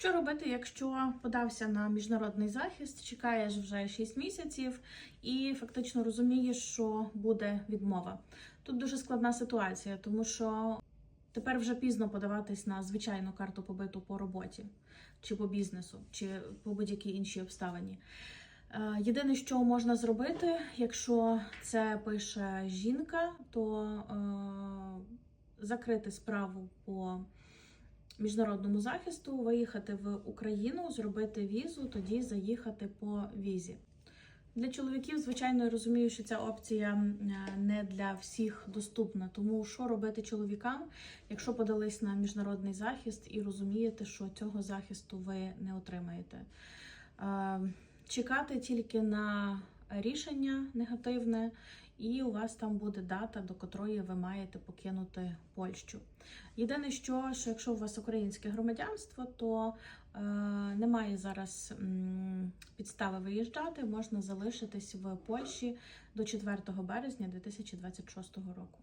Що робити, якщо подався на міжнародний захист, чекаєш вже 6 місяців і фактично розумієш, що буде відмова? Тут дуже складна ситуація, тому що тепер вже пізно подаватись на звичайну карту побиту по роботі, чи по бізнесу, чи по будь-якій іншій обставині. Е, Єдине, що можна зробити, якщо це пише жінка, то е, закрити справу по міжнародному захисту, виїхати в Україну, зробити візу, тоді заїхати по візі. Для чоловіків, звичайно, я розумію, що ця опція не для всіх доступна. Тому що робити чоловікам, якщо подались на міжнародний захист і розумієте, що цього захисту ви не отримаєте. Е, Чекати тільки на рішення негативне, і у вас там буде дата, до котрої ви маєте покинути Польщу. Єдине, що, що якщо у вас українське громадянство, то е, немає зараз м, підстави виїжджати, можна залишитись в Польщі до 4 березня 2026 року.